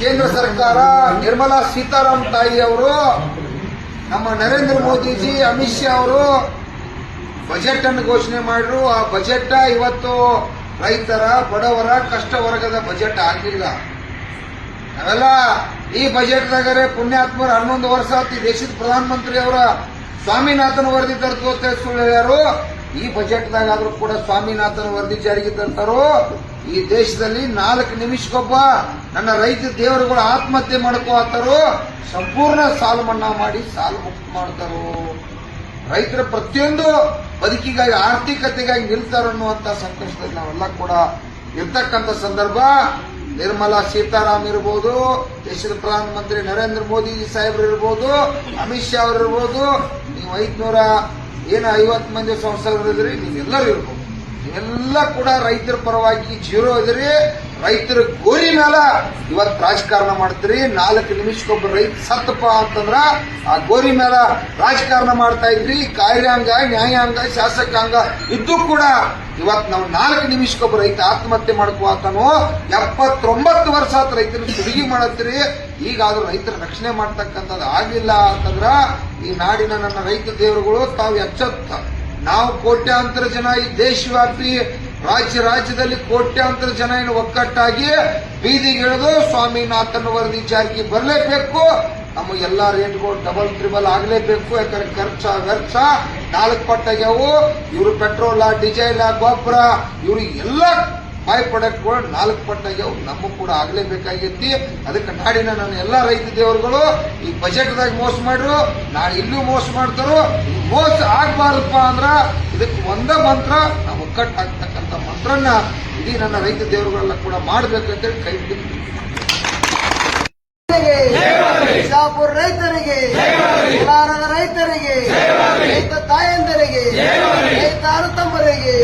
ಕೇಂದ್ರ ಸರ್ಕಾರ ನಿರ್ಮಲಾ ಸೀತಾರಾಮ್ ತಾಯಿ ಅವರು, ನಮ್ಮ ನರೇಂದ್ರ ಮೋದಿಜಿ, ಅಮಿತ್ ಶಾ ಅವರು ಬಜೆಟ್ ಅನ್ನು ಘೋಷಣೆ ಮಾಡಿದ್ರು. ಆ ಬಜೆಟ್ ಇವತ್ತು ರೈತರ, ಬಡವರ ಕಷ್ಟ ವರ್ಗದ ಬಜೆಟ್ ಆಗಲಿಲ್ಲ ನಾವೆಲ್ಲ ಈ ಬಜೆಟ್ದಾಗರೆ ಪುಣ್ಯಾತ್ಮರು ಹನ್ನೊಂದು ವರ್ಷ ದೇಶದ ಪ್ರಧಾನಮಂತ್ರಿ ಅವರ ಸ್ವಾಮಿನಾಥನ್ ವರದಿ ಅಂತ ಸುಳ್ಳು ಹೇಳ್ಯಾರು ಈ ಬಜೆಟ್ದಾಗ ಆದ್ರೂ ಕೂಡ ಸ್ವಾಮಿನಾಥನ್ ವರದಿ ಜಾರಿಗೆ ತರ್ತಾರೋ ಈ ದೇಶದಲ್ಲಿ ನಾಲ್ಕು ನಿಮಿಷಕ್ಕೊಬ್ಬ ನನ್ನ ರೈತ ದೇವರುಗಳು ಆತ್ಮಹತ್ಯೆ ಮಾಡ್ಕೋತಾರೋ ಸಂಪೂರ್ಣ ಸಾಲ ಮನ್ನಾ ಮಾಡಿ ಸಾಲ ಮುಕ್ತ ಮಾಡ್ತಾರೋ? ರೈತರ ಪ್ರತಿಯೊಂದು ಬದುಕಿಗಾಗಿ, ಆರ್ಥಿಕತೆಗಾಗಿ ನಿಲ್ತಾರ ಅನ್ನುವಂತ ಸಂಕಷ್ಟದಲ್ಲಿ ನಾವೆಲ್ಲ ಕೂಡ ಇರ್ತಕ್ಕಂಥ ಸಂದರ್ಭ. ನಿರ್ಮಲಾ ಸೀತಾರಾಮ್ ಇರ್ಬೋದು, ದೇಶದ ಪ್ರಧಾನಮಂತ್ರಿ ನರೇಂದ್ರ ಮೋದಿ ಸಾಹೇಬ್ರು ಇರ್ಬೋದು, ಅಮಿತ್ ಶಾ ಅವರು ಇರ್ಬೋದು, ನೀವು ಐದ್ನೂರ ಏನು ಐವತ್ತು ಮಂದಿ ಸಂಸ್ಥೆಗಳಿದ್ರಿ ನೀವೆಲ್ಲರೂ ಇರ್ಬೋದು. ನೀವೆಲ್ಲ ಕೂಡ ರೈತರ ಪರವಾಗಿ ಜೀರೋ ಇದ್ರಿ ರೈತರ ಗೋರಿ ಮೇಲ ಇವತ್ತು ರಾಜಕಾರಣ ಮಾಡ್ತೀರಿ, ನಾಲ್ಕು ನಿಮಿಷಕ್ಕೊಬ್ಬ ರೈತ ಸತ್ತಪ್ಪ ಅಂತಂದ್ರ ಆ ಗೋರಿ ಮೇಲ ರಾಜಕಾರಣ ಮಾಡ್ತಾ ಇದ್ರಿ ಕಾರ್ಯಾಂಗ ನ್ಯಾಯಾಂಗ, ಶಾಸಕಾಂಗ ಇದ್ದು ಕೂಡ ಇವತ್ತು ನಾವು ನಾಲ್ಕು ನಿಮಿಷಕ್ಕೊಬ್ಬ ರೈತ ಆತ್ಮಹತ್ಯೆ ಮಾಡ್ಕೋತಾನೋ ಎಪ್ಪತ್ತೊಂಬತ್ತು ವರ್ಷ ಆತ ರೈತರು ಸುಡುಗಿ ಮಾಡತ್ತೀರಿ, ಈಗಾದ್ರೂ ರೈತರ ರಕ್ಷಣೆ ಮಾಡ್ತಕ್ಕಂಥದ್ದು ಆಗಿಲ್ಲ ಅಂತಂದ್ರ ಈ ನಾಡಿನ ನನ್ನ ರೈತ ದೇವರುಗಳು ತಾವು ಎಚ್ಚತ್ತ. ನಾವು ಕೋಟ್ಯಾಂತರ ಜನ ಈ ದೇಶವ್ಯಾಪಿ ರಾಜ್ಯ ರಾಜ್ಯದಲ್ಲಿ ಕೋಟ್ಯಾಂತರ ಜನ ಏನು ಒಕ್ಕಟ್ಟಾಗಿ ಬೀದಿಗಿಳಿದು ಸ್ವಾಮಿನಾಥನ್ ವರದಿ ಜಾರಿಗೆ ಬರಲೇಬೇಕು. ನಮ್ಮ ಎಲ್ಲಾ ರೇಟ್ಗಳು ಡಬಲ್ ತ್ರಿಬಲ್ ಆಗಲೇಬೇಕು. ಯಾಕಂದ್ರೆ ಖರ್ಚ ವೆಚ್ಚ ನಾಲ್ಕು ಪಟ್ಟಾಗ್ಯಾವು ಇವರು ಪೆಟ್ರೋಲ ಡೀಸೆಲ್ ಗೊಬ್ಬರ, ಇವರು ಎಲ್ಲ ಬೈ ಪ್ರಾಡಕ್ಟ್ಗಳು ನಾಲ್ಕು ಪಟ್ಟಾಗ್ಯಾವು ನಮ್ಮ ಕೂಡ ಆಗಲೇಬೇಕಾಗೈತಿ. ಅದಕ್ಕೆ ನಾಡಿನ ನನ್ನ ಎಲ್ಲಾ ರೈತ ದೇವರುಗಳು, ಈ ಬಜೆಟ್ದಾಗ ಮೋಸ ಮಾಡ್ರು. ನಾಳೆ ಇಲ್ಲೂ ಮೋಸ ಮಾಡ್ತಾರೋ? ಮೋಸ ಆಗ್ಬಾರ್ದಪ್ಪ ಅಂದ್ರ ಇದಕ್ಕೆ ಒಂದ ಮಂತ್ರ, ನಾವು ಒಕ್ಕಟ್ಟಾಗ್ತಕ್ಕಂಥ ಮಂತ್ರನ ಇಡೀ ನನ್ನ ರೈತ ದೇವರುಗಳೆಲ್ಲ ಕೂಡ ಮಾಡ್ಬೇಕಂತೇಳಿ ಕೈ ಬಿಟ್ಟು ಬಿಜಾಪುರ ರೈತರಿಗೆ ಕೋಲಾರದ ರೈತರಿಗೆ, ರೈತ ತಾಯಂದರಿಗೆ, ರೈತ ಅರತಂಬರಿಗೆ